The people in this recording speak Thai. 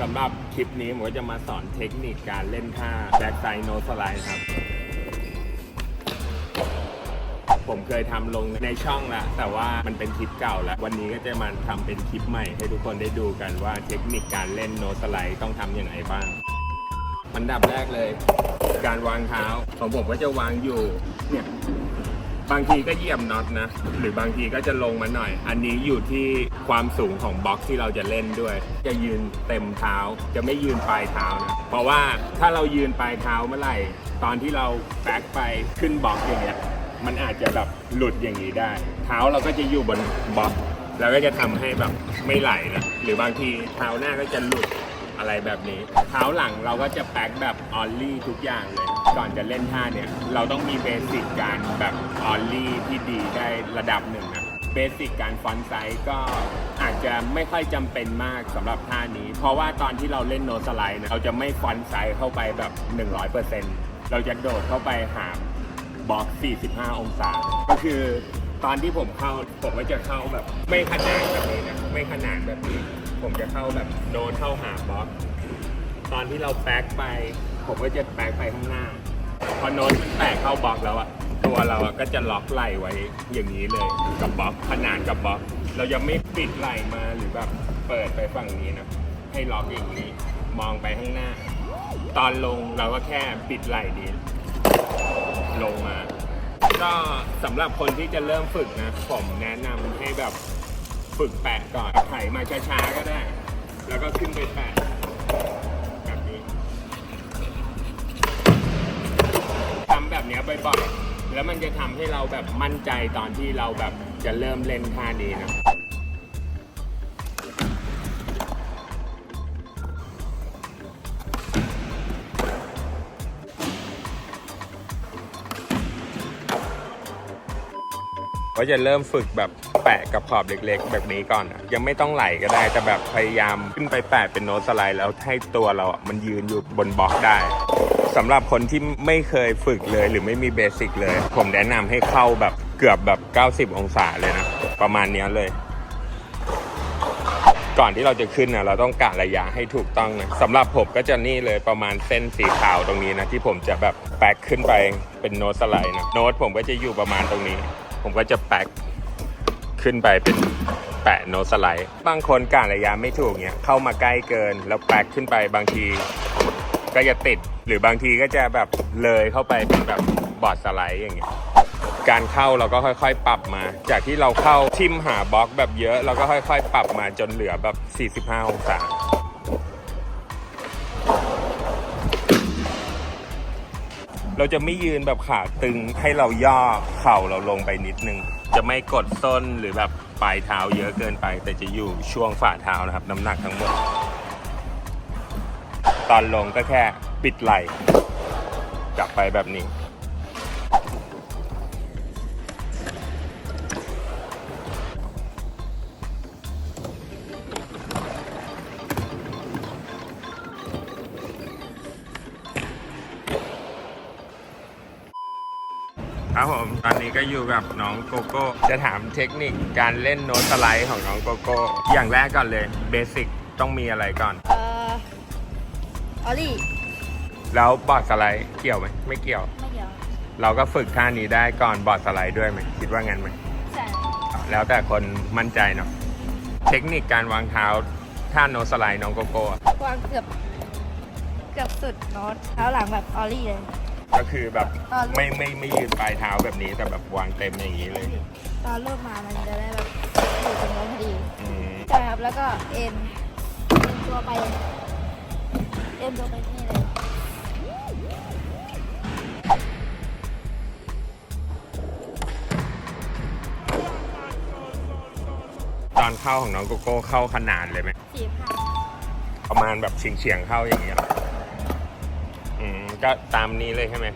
สำหรับคลิปนี้ผมก็จะมาสอนเทคนิคการเล่นท่าแบ็กไซโนสไลด์ครับ ผมเคยทำลงในช่องแล้วแต่ว่ามันเป็นคลิปเก่าแล้ว วันนี้ก็จะมาทำเป็นคลิปใหม่ ให้ทุกคนได้ดูกันว่าเทคนิคการเล่นโนสไลด์ต้องทำอย่างไรบ้างอันดับแรกเลย การวางเท้าของผมก็จะวางอยู่เนี่ย บางทีก็เหยียบน็อตนะ หรือบางทีก็จะลงมาหน่อย อันนี้อยู่ที่ความสูงของบล็อกที่เราจะเล่นด้วย จะยืนเต็มเท้า จะไม่ยืนปลายเท้านะ เพราะว่าถ้าเรายืนปลายเท้าเมื่อไหร่ ตอนที่เราแบ็คไปขึ้นบล็อกอย่างเงี้ย มันอาจจะแบบหลุดอย่างนี้ได้ เท้าเราก็จะอยู่บนบล็อก แล้วก็จะทำให้แบบไม่ไหลนะ หรือบางทีเท้าหน้าก็จะหลุด อะไรแบบนี้ เท้าหลังเราก็จะแพ็คแบบออลลี่ทุกอย่างเลย ก่อนจะเล่นท่าเนี่ย เราต้องมีเบสิกการแบบออลลี่ที่ดีได้ระดับหนึ่งนะเบสิกการฟอนต์ไซส์ก็อาจจะไม่ค่อยจำเป็นมากสำหรับท่านี้ เพราะว่าตอนที่เราเล่นโนสไลด์เนี่ยเราจะไม่ฟอนต์ไซส์เข้าไปแบบ 100%เราจะโดดเข้าไปหาบล็อก 45 องศา ก็คือตอนที่ผมเข้าผมก็จะเข้าแบบ ไม่ขนานแบบนี้นะ ไม่ขนานแบบนี้ ผมจะเข้าแบบโดนเข้าหาบล็อกตอนที่เราแบ็กไป ผมก็จะแบ็กไปข้างหน้า พอโน้ตมันแตกเข้าบล็อกแล้วอะตัวเราอะก็จะล็อกไหลไว้อย่างนี้เลยกับบล็อกขนานกับบล็อก เราจะไม่ปิดไหลมาหรือแบบเปิดไปฝั่งนี้นะให้ล็อกอย่างนี้มองไปข้างหน้า ตอนลงเราก็แค่ปิดไหล่นี้ลงมา ก็สำหรับคนที่จะเริ่มฝึกนะ ผมแนะนำให้แบบ ฝึกแปะก่อนไถมาช้าๆก็ได้ แล้วก็ขึ้นไปแปะแบบนี้ทำแบบเนี้ยบ่อยๆ แล้วมันจะทำให้เราแบบมั่นใจตอนที่เราแบบจะเริ่มเล่นท่านี้นะก็จะเริ่มฝึกแบบ แปะกับขอบเล็กๆ แบบนี้ก่อนอะยังไม่ต้องไหลก็ได้ แต่แบบพยายามขึ้นไปแปะเป็นโน้ตสไลด์แล้วให้ตัวเราอะมันยืนอยู่บนบล็อกได้สำหรับคนที่ไม่เคยฝึกเลยหรือไม่มีเบสิกเลย ผมแนะนำให้เข้าแบบเกือบแบบ 90 องศาเลยนะ ประมาณนี้เลย ก่อนที่เราจะขึ้นนะเราต้องกะระยะให้ถูกต้องนะสำหรับผมก็จะนี่เลยประมาณเส้นสีขาวตรงนี้นะ ที่ผมจะแบบแปกขึ้นไปเป็นโน้ตสไลด์นะโน้ตผมก็จะอยู่ประมาณตรงนี้ ผมก็จะแปก ขึ้นไปเป็นแปะโนสไลด์ บางคนการะยะไม่ถูกเนี่ยเข้ามาใกล้เกิน แล้วแปกขึ้นไปบางทีก็จะติดหรือบางทีก็จะแบบเลยเข้าไปเป็นแบบบอร์ดสไลด์อย่างเงี้ยการเข้าเราก็ค่อยๆ ปรับมา จากที่เราเข้าทิมหาบล็อกแบบเยอะ เราก็ค่อยๆ ปรับมาจนเหลือแบบ 45 องศา เราจะไม่ยืนแบบขาตึงให้เราย่อเข่าเราลงไปนิดนึง จะไม่กดส้นหรือแบบปลายเท้าเยอะเกินไป แต่จะอยู่ช่วงฝ่าเท้านะครับ น้ำหนักทั้งหมด ตอนลงก็แค่ปิดไหล่กลับไปแบบนี้ ครับผม ตอนนี้ก็อยู่กับน้องโกโก้ จะถามเทคนิคการเล่นโน้ตสไลด์ของน้องโกโก้ อย่างแรกก่อนเลย เบสิกต้องมีอะไรก่อน เอ่อออลลี่ แล้วบอร์ดสไลด์เกี่ยวไหม ไม่เกี่ยว ไม่เกี่ยวเราก็ฝึกท่านี้ได้ก่อนบอร์ดสไลด์ด้วยไหมคิดว่างั้นไหม ใช่แล้วแต่คนมั่นใจเนาะ เทคนิคการวางเท้าท่าโน้ตสไลด์น้องโกโก้วางเกือบ เกือบสุดโน้ตเท้าหลังแบบออลลี่เลย ก็คือแบบตอนลูกไม่ไม่ไม่ยืนปลายเท้าแบบนี้แต่แบบวางเต็มอย่างนี้เลยตอนลูกมามันจะได้แบบอยู่ตรงโน้นพอดีอืมใช่ครับแล้วก็เอ็นเอ็นตัวไปเอ็นตัวไปนี่เลยตอนเข้าของน้องโกโก้เข้าขนาดเลยไหมสี่ห้าประมาณแบบเฉียงเฉียงๆเข้าอย่างเงี้ยเหรอ อืมก็ตามนี้เลยใช่ไหม